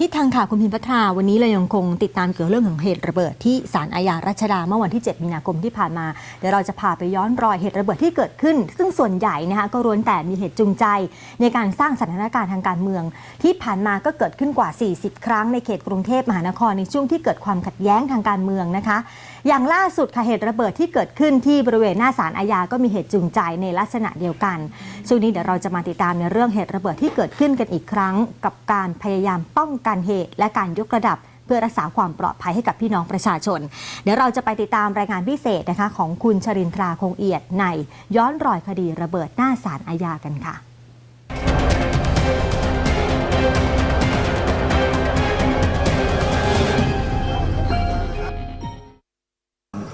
ที่ทางข่าวคุณพิมพัทราวันนี้เรายังคงติดตามเกี่ยวกับเรื่องของเหตุระเบิดที่ศาลอาญารัชดาเมื่อวันที่ 7 มีนาคมที่ผ่านมา เดี๋ยวเราจะพาไปย้อนรอยเหตุระเบิดที่เกิดขึ้น ซึ่งส่วนใหญ่นะคะก็ล้วนแต่มีเหตุจูงใจ ในการสร้างสถานการณ์ทางการเมือง ที่ผ่านมาก็เกิดขึ้นกว่า 40 ครั้งในเขตกรุงเทพมหานครในช่วงที่เกิดความขัดแย้งทางการเมืองนะคะ อย่างล่าสุดค่ะเหตุระเบิดที่เกิดขึ้นที่บริเวณหน้าศาลอาญาก็มีเหตุจูงใจในลักษณะเดียวกันช่วงนี้เดี๋ยวเราจะมาติดตามในเรื่องเหตุระเบิดที่เกิดขึ้นกันอีกครั้ง กับการพยายามป้องกันการเหตุ และการยกระดับ เพื่อรักษาความปลอดภัยให้กับพี่น้องประชาชน เดี๋ยวเราจะไปติดตามรายงานพิเศษนะคะของคุณชรินทราคงเอียดในย้อนรอยคดีระเบิดหน้าศาลอาญากันค่ะ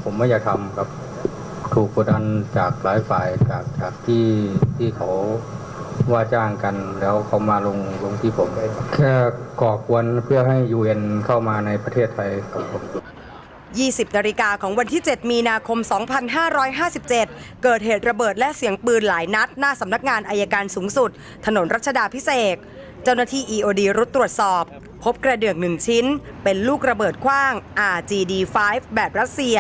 ผมไม่อยากทำครับ ถูกกดดันจากหลายฝ่ายจากจากที่ที่เขา ว่าจ้างกันแล้วเขามาลงลงที่ผม แค่ก่อกวนเพื่อให้ยูเอ็นเข้ามาในประเทศไทยครับผม20นาฬิกาของวันที่ 7 มีนาคม 2557 เกิดเหตุระเบิดและเสียงปืนหลายนัด หน้าสำนักงานอายการสูงสุด ถนนรัชดาพิเศษ เจ้าหน้าที่ EOD รุดตรวจสอบ พบกระเดื่องหนึ่งชิ้น เป็นลูกระเบิดขว้าง RGD5 แบบรัสเซีย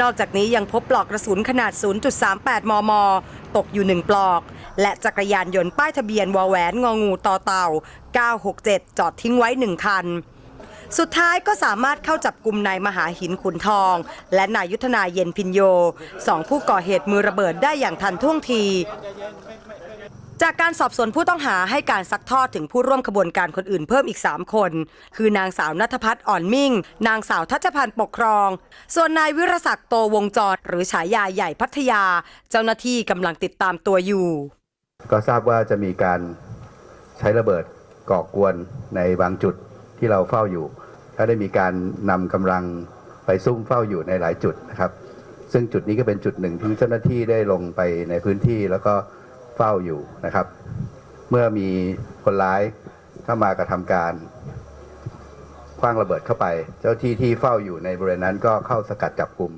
นอกจากนี้ยังพบปลอกกระสุนขนาด 0.38 มม ตกอยู่หนึ่งปลอก และจักรยานยนต์ป้ายทะเบียนวอแหวนงองูต่อเต่า 967 จอดทิ้งไว้หนึ่งคัน สุดท้ายก็สามารถเข้าจับกลุ่มนายมหาหินขุนทอง และนายยุทธนาเย็นพินโยสองผู้ก่อเหตุมือระเบิดได้อย่างทันท่วงทีจากการสอบสวนผู้ต้องหาให้การซักทอดถึงผู้ร่วมขบวนการคนอื่นเพิ่มอีก 3 คน คือนางสาวนัทพัฒน์อ่อนมิ่ง นางสาวทัชพันธ์ปกครอง ส่วนนายวิรศักดิ์โตวงจร หรือฉายาใหญ่พัทยา เจ้าหน้าที่กำลังติดตามตัวอยู่ ก็ทราบว่าจะมีการใช้ระเบิดก่อกวนในบางจุดที่เราเฝ้าอยู่และได้มีการนำกำลังไปซุ่มเฝ้าอยู่ในหลายจุดนะครับ ซึ่งจุดนี้ก็เป็นจุดหนึ่งที่เจ้าหน้าที่ได้ลงไปในพื้นที่แล้วก็เฝ้าอยู่นะครับ เมื่อมีคนร้ายเข้ามากระทำการคว้างระเบิดเข้าไป เจ้าที่ที่เฝ้าอยู่ในบริเวณนั้นก็เข้าสกัดจับกลุ่ม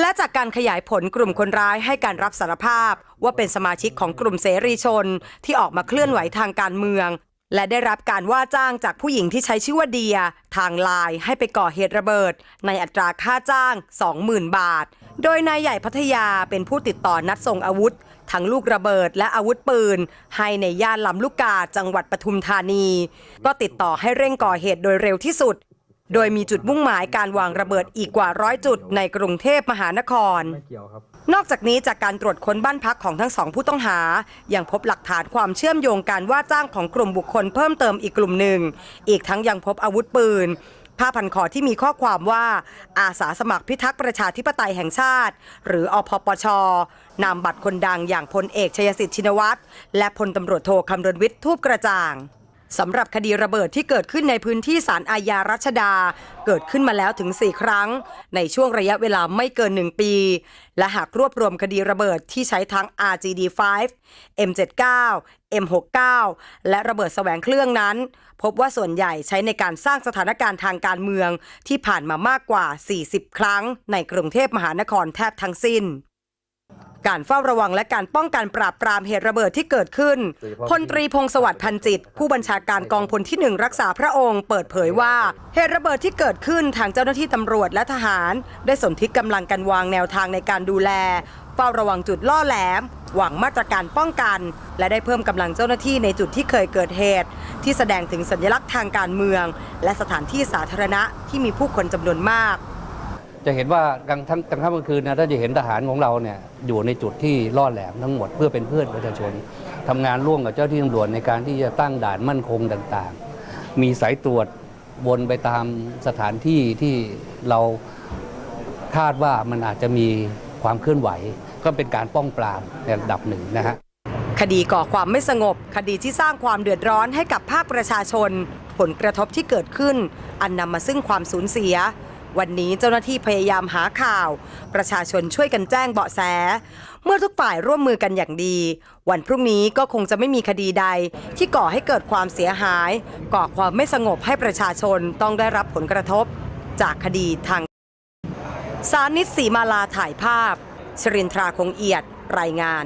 และจากการขยายผลกลุ่มคนร้ายให้การรับสารภาพ ว่าเป็นสมาชิกของกลุ่มเสรีชน ที่ออกมาเคลื่อนไหวทางการเมือง และได้รับการว่าจ้างจากผู้หญิงที่ใช้ชื่อว่าเดีย ทางไลน์ให้ไปก่อเหตุระเบิด ในอัตราค่าจ้าง 20,000 บาท โดยนายใหญ่พัทยาเป็นผู้ติดต่อนัดส่งอาวุธ ทั้งลูกระเบิดและอาวุธปืน ให้ในย่านลำลูกกาจังหวัดปทุมธานี ก็ติดต่อให้เร่งก่อเหตุโดยเร็วที่สุด โดยมีจุดมุ่งหมายการวางระเบิดอีกกว่าร้อยจุดในกรุงเทพมหานคร ไม่เกี่ยวครับ นอกจากนี้จากการตรวจค้นบ้านพักของทั้งสองผู้ต้องหา ยังพบหลักฐานความเชื่อมโยงการว่าจ้างของกลุ่มบุคคลเพิ่มเติมอีกกลุ่มหนึ่ง อีกทั้งยังพบอาวุธปืน ผ้าพันคอที่มีข้อความว่า อาสาสมัครพิทักษ์ประชาธิปไตยแห่งชาติ หรืออพปช นามบัตรคนดังอย่างพลเอกชยสิทธิ์ชินวัตรและพลตำรวจโทคำรณวิทย์ทูปกระจ่าง สำหรับคดีระเบิดที่เกิดขึ้นในพื้นที่ศาลอาญารัชดา เกิดขึ้นมาแล้วถึง 4 ครั้ง ในช่วงระยะเวลาไม่เกิน 1 ปี และหากรวบรวมคดีระเบิดที่ใช้ทั้ง RGD5 M79 M69 และระเบิดแสวงเครื่องนั้น พบว่าส่วนใหญ่ใช้ในการสร้างสถานการณ์ทางการเมืองที่ผ่านมามากกว่า 40 ครั้ง ในกรุงเทพมหานครแทบทั้งสิ้น การเฝ้าระวังและการป้องกันปราบปรามเหตุระเบิดที่เกิดขึ้น พลตรีพงศวัสดิ์พันจิต ผู้บัญชาการกองพลที่หนึ่งรักษาพระองค์ เปิดเผยว่า เหตุระเบิดที่เกิดขึ้นทางเจ้าหน้าที่ตำรวจและทหาร ได้สนธิกำลังกันวางแนวทางในการดูแล เฝ้าระวังจุดล่อแหลม หวังมาตรการป้องกัน และได้เพิ่มกำลังเจ้าหน้าที่ในจุดที่เคยเกิดเหตุ ที่แสดงถึงสัญลักษณ์ทางการเมือง และสถานที่สาธารณะที่มีผู้คนจำนวนมาก จะเห็นว่ากลางทั้งกลางค่ำกลางคืนนะท่านจะเห็นทหารของเราเนี่ยอยู่ในจุดที่ล่อแหลมทั้งหมดเพื่อเป็นเพื่อนประชาชนทำงานร่วมกับเจ้าที่ตำรวจในการที่จะตั้งด่านมั่นคงต่างๆ มีสายตรวจวนไปตามสถานที่ที่เราคาดว่ามันอาจจะมีความเคลื่อนไหว ก็เป็นการป้องปรามในระดับหนึ่งนะฮะคดีก่อความไม่สงบ คดีที่สร้างความเดือดร้อนให้กับภาคประชาชน ผลกระทบที่เกิดขึ้น อันนำมาซึ่งความสูญเสีย วันนี้เจ้าหน้าที่พยายามหาข่าว ประชาชนช่วยกันแจ้งเบาะแส เมื่อทุกฝ่ายร่วมมือกันอย่างดี วันพรุ่งนี้ก็คงจะไม่มีคดีใด ที่ก่อให้เกิดความเสียหาย ก่อความไม่สงบให้ประชาชนต้องได้รับผลกระทบ จากคดีทางสานิตศรีมาลาถ่ายภาพชรินทราคงเอียดรายงาน